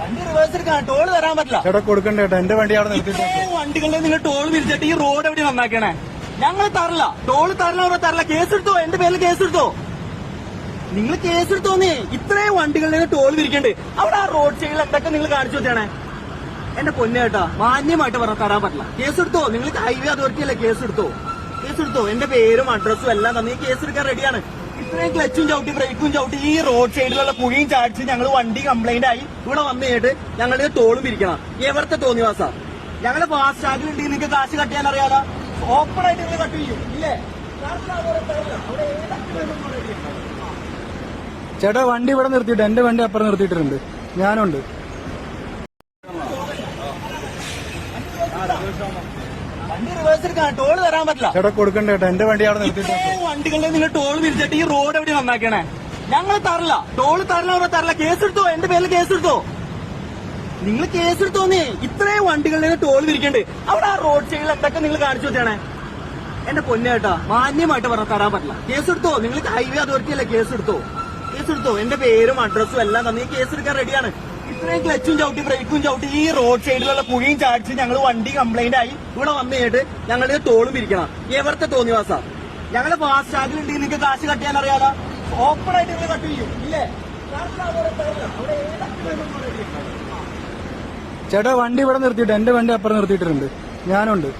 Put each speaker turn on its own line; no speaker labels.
വണ്ടി റിവേഴ്സ് എടുക്കാൻ ടോൾ തരാൻ പറ്റില്ല.
ചേട്ടാ കൊടുക്കണ്ട ചേട്ടാ? എന്റെ വണ്ടി അവിടെ നിർത്തി
ഇത്രയും വണ്ടികളെ നിങ്ങൾ ടോൾ വിരിച്ചിട്ട് ഈ റോഡ് എവിടെ നന്നാക്കണേ? ഞങ്ങൾ തരില്ല. ടോൾ തരില്ല അവിടെ തരില്ല. കേസ് എടുത്തോ? എന്റെ പേരിൽ കേസ് എടുത്തോ? നിങ്ങൾ കേസ് എടുത്തോന്നേ ഇത്രയും വണ്ടികളിൽ ടോൾ വിരിക്കണ്ട്. അവിടെ ആ റോഡ് സൈഡിൽ എന്തൊക്കെ നിങ്ങൾ കാണിച്ചു വെച്ചാണേ എന്റെ പൊന്നേട്ടാ മാന്യമായിട്ട് പറഞ്ഞ തരാൻ പറ്റില്ല. കേസ് എടുത്തോ? നിങ്ങൾ ഹൈവേ അതോറിറ്റി അല്ലേ? കേസ് എടുത്തോ? കേസ് എടുത്തോ? എന്റെ പേരും അഡ്രസ്സും എല്ലാം തന്നെ. ഈ കേസ് എടുക്കാൻ റെഡിയാണ് ഇത്രയും ക്ലച്ചും ചവിട്ടി ബ്രേക്കും ചവിട്ടി ഈ റോഡ് സൈഡിലുള്ള കുഴിയും ചാടിച്ച് ഞങ്ങൾ വണ്ടി കംപ്ലൈന്റ് ആയി. ഇവിടെ വന്നു കഴിഞ്ഞിട്ട് ഞങ്ങൾ തോളും പിരിക്കണം എവിടത്തെ തോന്നിവാസാ ഞങ്ങൾ ഫാസ്റ്റ് ടാഗിൽ ഉണ്ടെങ്കിൽ നിങ്ങൾക്ക് കാശ് കട്ട് ചെയ്യാൻ അറിയാലോ. ഓപ്പൺ ആയിട്ട് നിങ്ങൾ കട്ട് ചെയ്യും. ഇല്ലേ.
ചേട്ടാ വണ്ടി ഇവിടെ നിർത്തിയിട്ട് എന്റെ വണ്ടി അപ്പുറം നിർത്തിയിട്ടുണ്ട്. ഞാനുണ്ട്.
വണ്ടി റിവേഴ്സ് എടുക്കാൻ ടോൾ തരാൻ പറ്റില്ല.
ചേട്ടാ കൊടുക്കണ്ട ചേട്ടാ എന്റെ വണ്ടി അവിടെ നിർത്തിയിട്ട്
ഇത്രയും വണ്ടികളിൽ നിങ്ങൾ ടോൾ വിരിച്ചിട്ട് ഈ റോഡ് എവിടെ നന്നാക്കണേ? ഞങ്ങൾ തരില്ല. ടോൾ തരില്ല അവിടെ തരില്ല. കേസ് എടുത്തോ? എന്റെ പേരിൽ കേസ് എടുത്തോ? നിങ്ങൾ കേസ് എടുത്തോന്നേ ഇത്രയും വണ്ടികളുടെ ടോൾ വിരിക്കണ്ട്. അവിടെ ആ റോഡ് സൈഡിൽ എന്തൊക്കെ നിങ്ങൾ കാണിച്ചു വെച്ചാണേ എന്റെ പൊന്നേട്ടാ മാന്യമായിട്ട് പറഞ്ഞാൽ തരാൻ പറ്റില്ല. കേസ് എടുത്തോ? നിങ്ങൾ ഹൈവേ അതോറിറ്റി അല്ലേ? കേസ് എടുത്തോ? കേസ് എടുത്തോ എന്റെ പേരും അഡ്രസ്സും എല്ലാം തന്നെ. ഈ കേസ് എടുക്കാൻ റെഡിയാണ് ഇത്രയും ക്ലച്ചും ചവിട്ടി ബ്രേക്കും ചവിട്ടി ഈ റോഡ് സൈഡിലുള്ള കുഴിയും ചാടിച്ച് ഞങ്ങൾ വണ്ടി കംപ്ലൈന്റ് ആയി. ഇവിടെ വന്നു കഴിഞ്ഞിട്ട് ഞങ്ങൾ തോളും പിരിക്കണം എവർത്തെ തോന്നിവാസ? ഞങ്ങൾ ഫാസ്റ്റ് ടാഗിൽ ഉണ്ടെങ്കിൽ നിങ്ങൾക്ക് കാശ് കട്ട് ചെയ്യാൻ അറിയാലോ. ഓപ്പൺ ആയിട്ട് നിങ്ങൾ കട്ട് ചെയ്യും. ഇല്ലേ.
ചേട്ടാ വണ്ടി ഇവിടെ നിർത്തിയിട്ട് എന്റെ വണ്ടി അപ്പുറം നിർത്തിയിട്ടുണ്ട്. ഞാനുണ്ട്.